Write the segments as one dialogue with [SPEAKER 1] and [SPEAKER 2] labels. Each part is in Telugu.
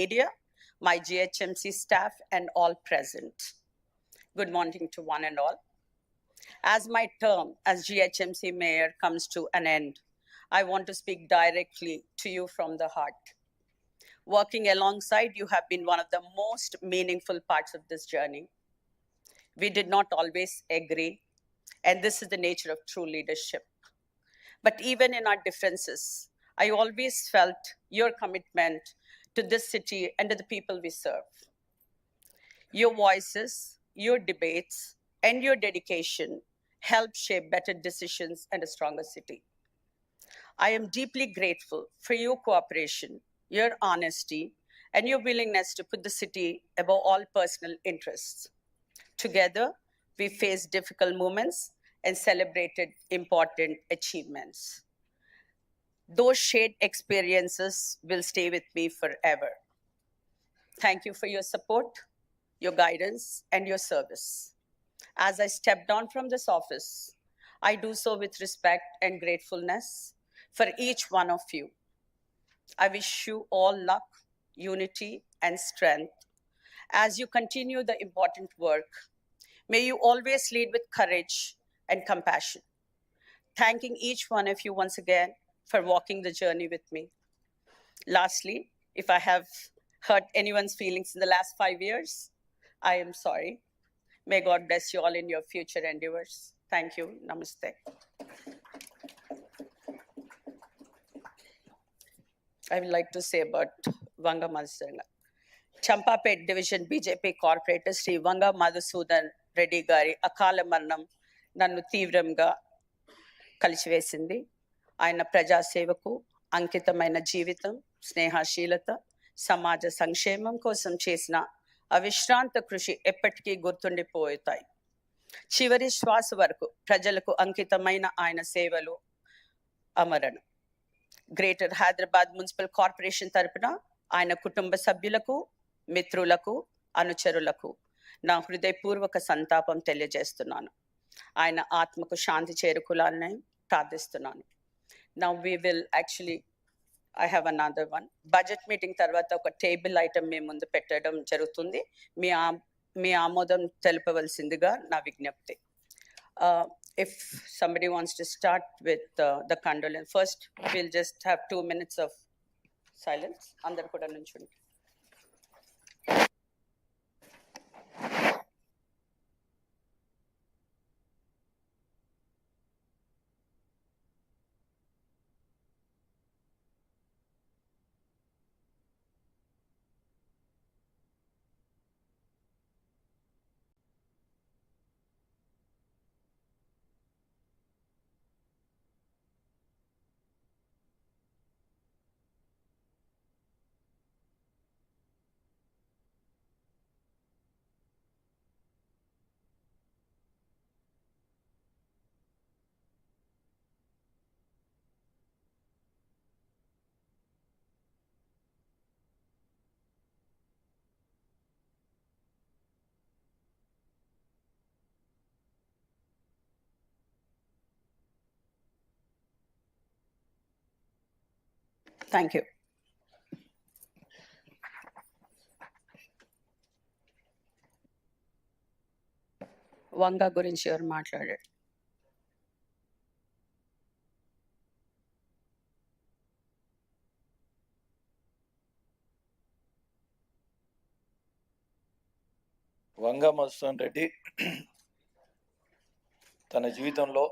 [SPEAKER 1] media, my GHMC staff, and all present. Good morning to one and all. As my term as GHMC mayor comes to an end, I want to speak directly to you from the heart. Working alongside you have been one of the most meaningful parts of this journey. We did not always agree, and this is the nature of true leadership. But even in our differences, I always felt your commitment to this city and to the people we serve. Your voices, your debates, and your dedication help shape better decisions and a stronger city. I am deeply grateful for your cooperation, your honesty, and your willingness to put the city above all personal interests. Together, we faced difficult moments and celebrated important achievements. Those shared experiences will stay with me forever. Thank you for your support, your guidance, and your service. As I step down from this office, I do so with respect and gratefulness for each one of you. I wish you all luck, unity, and strength as you continue the important work. May you always lead with courage and compassion. Thanking each one of you once again for walking the journey with me. Lastly, if I have hurt anyone's feelings in the last five years, I am sorry. May God bless you all in your future endeavors. Thank you. Namaste. I would like to say about Vanga Madhusudana. Champapet division BJP corporator Shri Vanga Madhusudan Reddy గారి అకాల మరణం నన్ను తీవ్రంగా కలిచివేసింది ఆయన ప్రజాసేవకు అంకితమైన జీవితం స్నేహశీలత సమాజ సంక్షేమం కోసం చేసిన అవిశ్రాంత కృషి ఎప్పటికీ గుర్తుండిపోతాయి. చివరి శ్వాస వరకు ప్రజలకు అంకితమైన ఆయన సేవలు అమరణం. గ్రేటర్ హైదరాబాద్ మున్సిపల్ కార్పొరేషన్ తరపున ఆయన కుటుంబ సభ్యులకు మిత్రులకు అనుచరులకు నా హృదయపూర్వక సంతాపం తెలియజేస్తున్నాను. ఆయన ఆత్మకు శాంతి చేరుకులాలని ప్రార్థిస్తున్నాను. now we will actually I have another one budget meeting తర్వాత ఒక టేబుల్ ఐటమ్ మీ ముందు పెట్టడం జరుగుతుంది మీ ఆ మీ ఆమోదం తెలపవలసిందిగా నా విజ్ఞప్తి if somebody wants to start with the condolence first will just have two minutes of silence అందరు కూడా నుంచుంటారు Thank you Vanga గురించి ఎవరు మాట్లాడారు?
[SPEAKER 2] వంగ మధుసూదన్ రెడ్డి తన జీవితంలో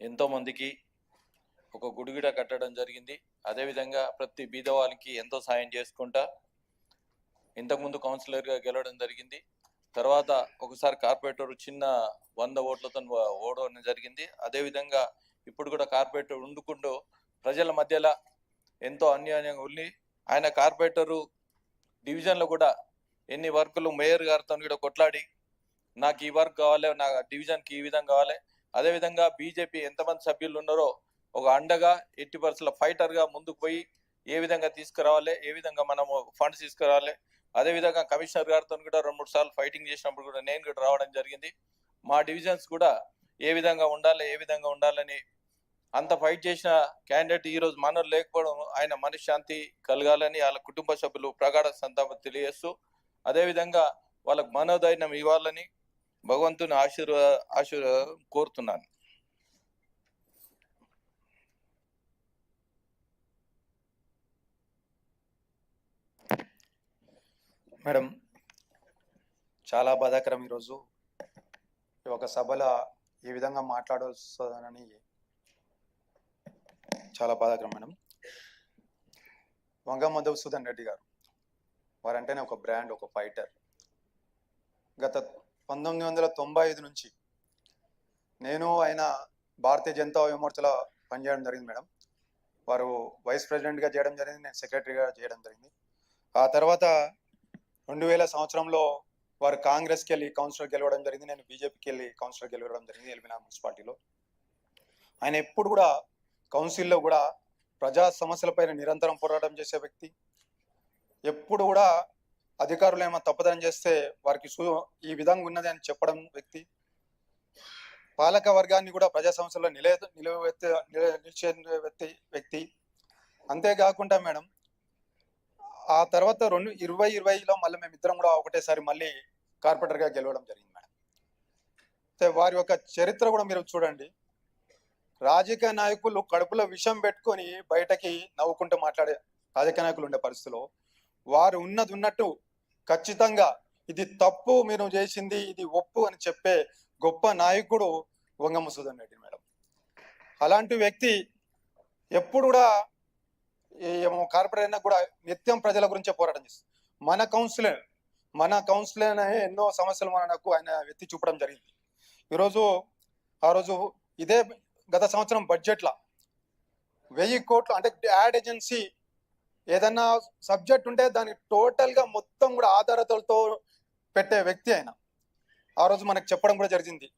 [SPEAKER 2] ఎంతోమందికి ఒక గుడిగిడ కట్టడం జరిగింది. అదేవిధంగా ప్రతి బీదవాళ్ళకి ఎంతో సాయం చేసుకుంటా. ఇంతకుముందు కౌన్సిలర్గా గెలవడం జరిగింది. తర్వాత ఒకసారి కార్పొరేటర్ చిన్న వంద ఓట్లతో ఓడడం జరిగింది. అదేవిధంగా ఇప్పుడు కూడా కార్పొరేటర్ ఉండుకుంటూ ప్రజల మధ్యలో ఎంతో అన్యాయంగా ఉండి ఆయన కార్పొరేటరు డివిజన్లో కూడా ఎన్ని వర్కులు మేయర్ గారితో కూడా కొట్లాడి నాకు ఈ వర్క్ కావాలి నా డివిజన్కి ఈ విధంగా కావాలి. అదేవిధంగా బీజేపీ ఎంతమంది సభ్యులు ఉన్నారో ఒక అండగా ఎట్టి పరిస్థితుల్లో ఫైటర్గా ముందుకు పోయి ఏ విధంగా తీసుకురావాలి ఏ విధంగా మనము ఫండ్స్ తీసుకురావాలి అదేవిధంగా కమిషనర్ గారితో కూడా రెండు మూడు సార్లు ఫైటింగ్ చేసినప్పుడు కూడా నేను కూడా రావడం జరిగింది. మా డివిజన్స్ కూడా ఏ విధంగా ఉండాలి ఏ విధంగా ఉండాలని అంత ఫైట్ చేసిన క్యాండిడేట్ ఈ రోజు లేకపోవడం ఆయన మనశ్శాంతి కలగాలని వాళ్ళ కుటుంబ సభ్యులు ప్రగాఢ సంతాపం తెలియజేస్తూ అదేవిధంగా వాళ్ళకు మనోధైర్యం ఇవ్వాలని భగవంతుని ఆశీర్వ ఆశీర్వాదం కోరుతున్నాను.
[SPEAKER 3] మేడం చాలా బాధాకరం ఈరోజు. ఈ ఒక సభలో ఏ విధంగా మాట్లాడవలసిందని చాలా బాధాకరం మేడం. వంగ మధుసూదన్ రెడ్డి గారు వారంటేనే ఒక బ్రాండ్ ఒక ఫైటర్. గత పంతొమ్మిది వందల తొంభై ఐదు నుంచి నేను ఆయన భారతీయ జనతా విమోర్చలో పనిచేయడం జరిగింది మేడం. వారు వైస్ ప్రెసిడెంట్గా చేయడం జరిగింది నేను సెక్రటరీగా చేయడం జరిగింది. ఆ తర్వాత రెండు వేల సంవత్సరంలో వారు కాంగ్రెస్కి వెళ్ళి కౌన్సిలర్ గెలవడం జరిగింది. నేను బీజేపీకి వెళ్ళి కౌన్సిలర్ గెలవడం జరిగింది. ఎల్బినా మున్సిపాలిటీలో. ఆయన ఎప్పుడు కూడా కౌన్సిల్లో కూడా ప్రజా సమస్యలపైన నిరంతరం పోరాటం చేసే వ్యక్తి. ఎప్పుడు కూడా అధికారులు ఏమైనా తప్పదనం చేస్తే వారికి సు ఈ విధంగా ఉన్నది అని చెప్పడం వ్యక్తి. పాలక వర్గాన్ని కూడా ప్రజా సమస్యల్లో నిలే నిలవెత్తే నిలిచే వ్యక్తి వ్యక్తి. అంతేకాకుండా మేడం ఆ తర్వాత రెండు ఇరవై ఇరవైలో మళ్ళీ మేమిద్దరం కూడా ఒకటేసారి మళ్ళీ కార్పొరేటర్గా గెలవడం జరిగింది మేడం. అయితే వారి యొక్క చరిత్ర కూడా మీరు చూడండి. రాజకీయ నాయకులు కడుపులో విషం పెట్టుకొని బయటకి నవ్వుకుంటూ మాట్లాడే రాజకీయ నాయకులు ఉండే పరిస్థితిలో వారు ఉన్నది ఉన్నట్టు ఖచ్చితంగా ఇది తప్పు మీరు చేసింది ఇది ఒప్పు అని చెప్పే గొప్ప నాయకుడు వంగమ్మ సుధన్ రెడ్డి మేడం. అలాంటి వ్యక్తి ఎప్పుడు కూడా కార్పొరేట్ అయినా కూడా నిత్యం ప్రజల గురించే పోరాటం చేస్తుంది. మన కౌన్సిలర్ మన కౌన్సిలర్ ఎన్నో సమస్యలు మనకు ఆయన ఎత్తి చూపడం జరిగింది. ఈరోజు ఆ రోజు ఇదే గత సంవత్సరం బడ్జెట్లో వెయ్యి కోట్లు అంటే యాడ్ ఏజెన్సీ ఏదన్నా సబ్జెక్ట్ ఉంటే దానికి టోటల్గా మొత్తం కూడా ఆధారతలతో పెట్టే వ్యక్తి ఆయన. ఆ రోజు మనకు చెప్పడం కూడా జరిగింది.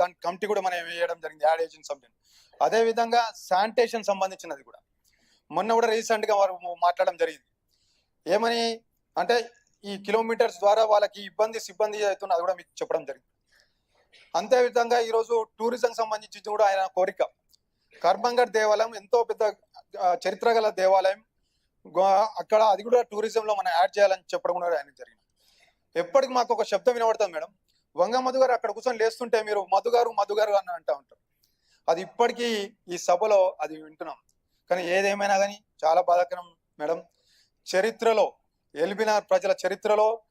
[SPEAKER 3] దాని కమిటీ కూడా మనం వేయడం జరిగింది యాడ్ ఏజెన్సీ సబ్జెక్ట్ అదే విధంగా శానిటేషన్ సంబంధించినది కూడా. మొన్న కూడా రీసెంట్గా వారు మాట్లాడడం జరిగింది. ఏమని అంటే ఈ కిలోమీటర్స్ ద్వారా వాళ్ళకి ఇబ్బంది సిబ్బంది అవుతుంది అది కూడా మీకు చెప్పడం జరిగింది. అంతే విధంగా ఈరోజు టూరిజం సంబంధించి కూడా ఆయన కోరిక. కర్మంగర్ దేవాలయం ఎంతో పెద్ద చరిత్ర గల దేవాలయం. గో- అక్కడ అది కూడా టూరిజంలో మనం యాడ్ చేయాలని చెప్పడం కూడా ఆయన జరిగింది. ఎప్పటికి మాకు ఒక శబ్దం వినబడుతుంది మేడం. వంగ మధు గారు అక్కడ కూర్చొని లేస్తుంటే మీరు మధుగారు మధుగారు అని అంటూ ఉంటారు. అది ఇప్పటికీ ఈ సభలో అది వింటున్నాం. కానీ ఏదేమైనా కానీ చాలా బాధాకరం మేడం. చరిత్రలో ఎల్బినార్ ప్రజల చరిత్రలో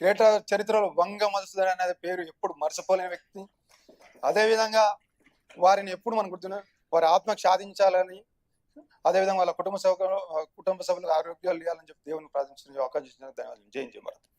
[SPEAKER 3] గ్రేటర్ చరిత్రలో వంగ మధుసూదన్ అనే పేరు ఎప్పుడు మర్చిపోలేని వ్యక్తి. అదేవిధంగా వారిని ఎప్పుడు మనం గుర్తున్నా వారి ఆత్మకు సాధించాలని అదేవిధంగా వాళ్ళ కుటుంబ సభ్యులు కుటుంబ సభ్యులకు ఆరోగ్యాలు ఇవ్వాలని చెప్పి దేవుని ప్రార్థించిన అవకాశం ఇచ్చిన ధన్యవాదాలు. భారత్.